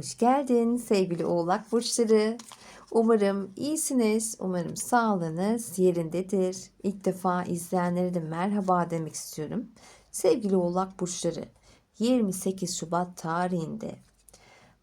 Hoş geldin sevgili oğlak burçları. Umarım iyisiniz. Umarım sağlığınız yerindedir. İlk defa izleyenlere de merhaba demek istiyorum. Sevgili oğlak burçları 28 Şubat tarihinde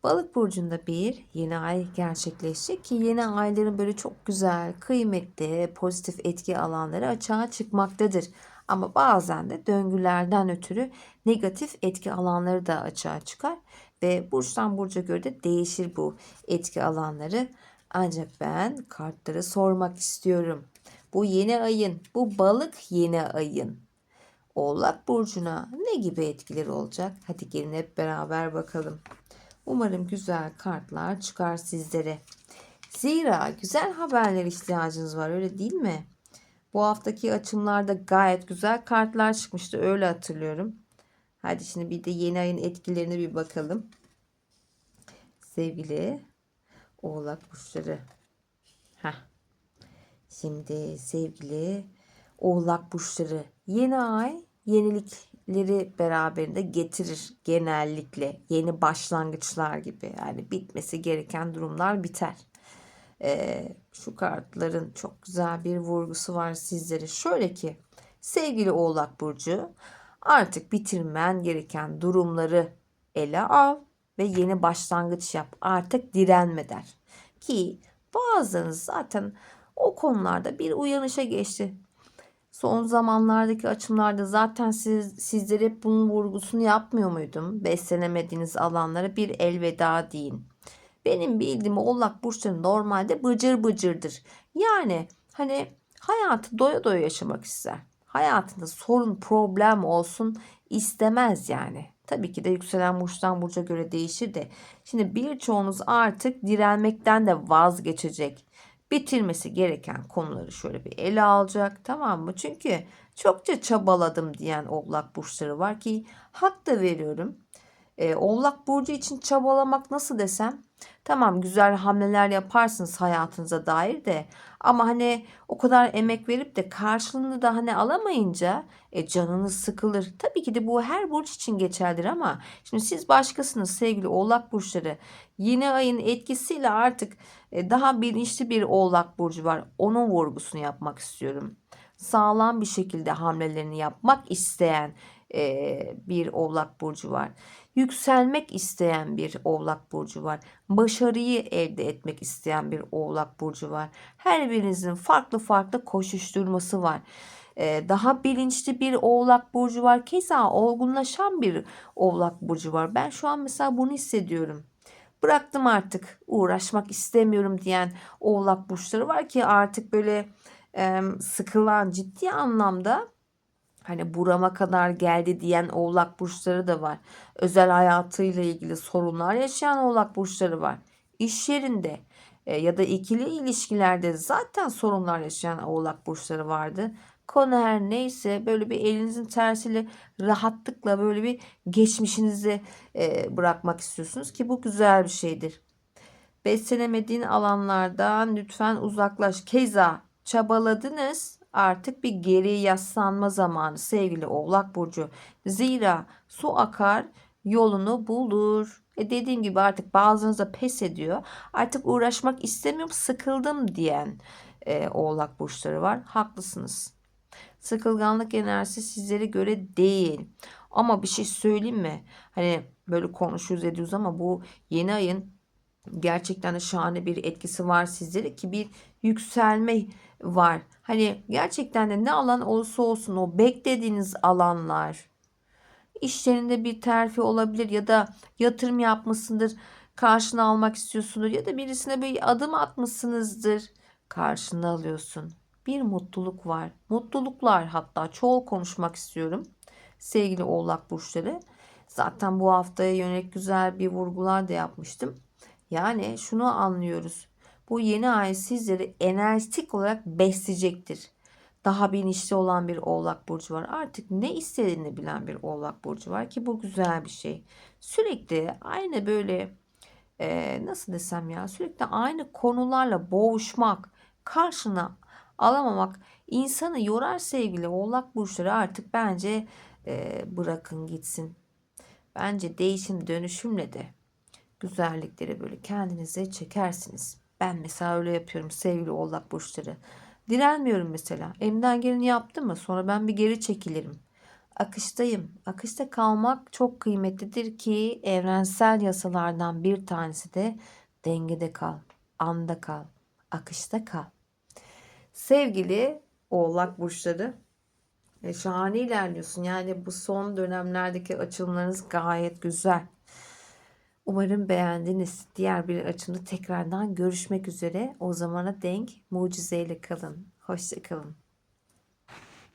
Balık burcunda bir yeni ay gerçekleşecek ki yeni ayların böyle çok güzel, kıymetli, pozitif etki alanları açığa çıkmaktadır. Ama bazen de döngülerden ötürü negatif etki alanları da açığa çıkar ve burçtan burca göre de değişir bu etki alanları. Ancak ben kartları sormak istiyorum. Bu yeni ayın, bu balık yeni ayın Oğlak burcuna ne gibi etkileri olacak? Hadi gelin hep beraber bakalım. Umarım güzel kartlar çıkar sizlere. Zira güzel haberler ihtiyacınız var öyle değil mi? Bu haftaki açımlarda gayet güzel kartlar çıkmıştı öyle hatırlıyorum. Hadi şimdi bir de yeni ayın etkilerine bir bakalım. Sevgili Oğlak burçları. Heh. Şimdi sevgili Oğlak burçları yeni ay yenilikleri beraberinde getirir genellikle. Yeni başlangıçlar gibi yani bitmesi gereken durumlar biter. Ee, şu kartların çok güzel bir vurgusu var sizlere. Şöyle ki sevgili Oğlak Burcu artık bitirmen gereken durumları ele al ve yeni başlangıç yap. Artık direnme der. Ki bazılarınız zaten o konularda bir uyanışa geçti. Son zamanlardaki açımlarda zaten siz, sizlere hep bunun vurgusunu yapmıyor muydum? Beslenemediğiniz alanlara bir elveda deyin. Benim bildiğim oğlak burçları normalde bıcır bıcırdır. Yani hani hayatı doya doya yaşamak ister. Hayatında sorun problem olsun istemez yani. Tabii ki de yükselen burçtan burca göre değişir de. Şimdi birçoğunuz artık direnmekten de vazgeçecek bitirmesi gereken konuları şöyle bir ele alacak tamam mı? Çünkü çokça çabaladım diyen oğlak burçları var ki hak da veriyorum. Ee, oğlak burcu için çabalamak nasıl desem tamam güzel hamleler yaparsınız hayatınıza dair de ama hani o kadar emek verip de karşılığını da hani alamayınca e, canınız sıkılır. Tabii ki de bu her burç için geçerlidir ama şimdi siz başkasınız sevgili oğlak burçları. Yeni ayın etkisiyle artık e, daha bilinçli bir oğlak burcu var. Onun vurgusunu yapmak istiyorum. Sağlam bir şekilde hamlelerini yapmak isteyen e, bir oğlak burcu var. Yükselmek isteyen bir oğlak burcu var. Başarıyı elde etmek isteyen bir oğlak burcu var. Her birinizin farklı farklı koşuşturması var. Daha bilinçli bir oğlak burcu var. Keza olgunlaşan bir oğlak burcu var. Ben şu an mesela bunu hissediyorum. Bıraktım artık uğraşmak istemiyorum diyen oğlak burçları var ki artık böyle sıkılan ciddi anlamda hani burama kadar geldi diyen oğlak burçları da var. Özel hayatıyla ilgili sorunlar yaşayan oğlak burçları var. İş yerinde e, ya da ikili ilişkilerde zaten sorunlar yaşayan oğlak burçları vardı. Konu her neyse böyle bir elinizin tersiyle rahatlıkla böyle bir geçmişinizi e, bırakmak istiyorsunuz ki bu güzel bir şeydir. Beslenemediğin alanlardan lütfen uzaklaş. Keza çabaladınız artık bir geri yaslanma zamanı sevgili Oğlak Burcu. Zira su akar yolunu bulur. E dediğim gibi artık da pes ediyor. Artık uğraşmak istemiyorum sıkıldım diyen e, Oğlak Burçları var. Haklısınız. Sıkılganlık enerjisi sizlere göre değil. Ama bir şey söyleyeyim mi? Hani böyle konuşuyoruz ediyoruz ama bu yeni ayın gerçekten de şahane bir etkisi var sizlere ki bir yükselme var. Hani gerçekten de ne alan olursa olsun o beklediğiniz alanlar işlerinde bir terfi olabilir ya da yatırım yapmışsındır karşına almak istiyorsundur ya da birisine bir adım atmışsınızdır karşına alıyorsun. Bir mutluluk var. Mutluluklar hatta çoğul konuşmak istiyorum. Sevgili oğlak burçları. Zaten bu haftaya yönelik güzel bir vurgular da yapmıştım. Yani şunu anlıyoruz. Bu yeni ay sizleri enerjik olarak besleyecektir. Daha bilinçli olan bir oğlak burcu var. Artık ne istediğini bilen bir oğlak burcu var ki bu güzel bir şey. Sürekli aynı böyle e, nasıl desem ya sürekli aynı konularla boğuşmak, karşına alamamak insanı yorar sevgili oğlak burçları artık bence e, bırakın gitsin. Bence değişim dönüşümle de güzellikleri böyle kendinize çekersiniz. Ben mesela öyle yapıyorum sevgili oğlak burçları. Direnmiyorum mesela. Elimden geleni yaptım mı sonra ben bir geri çekilirim. Akıştayım. Akışta kalmak çok kıymetlidir ki evrensel yasalardan bir tanesi de dengede kal, anda kal, akışta kal. Sevgili oğlak burçları e, şahane ilerliyorsun. Yani bu son dönemlerdeki açılımlarınız gayet güzel. Umarım beğendiniz. Diğer bir açımda tekrardan görüşmek üzere. O zamana denk mucizeyle kalın. Hoşçakalın.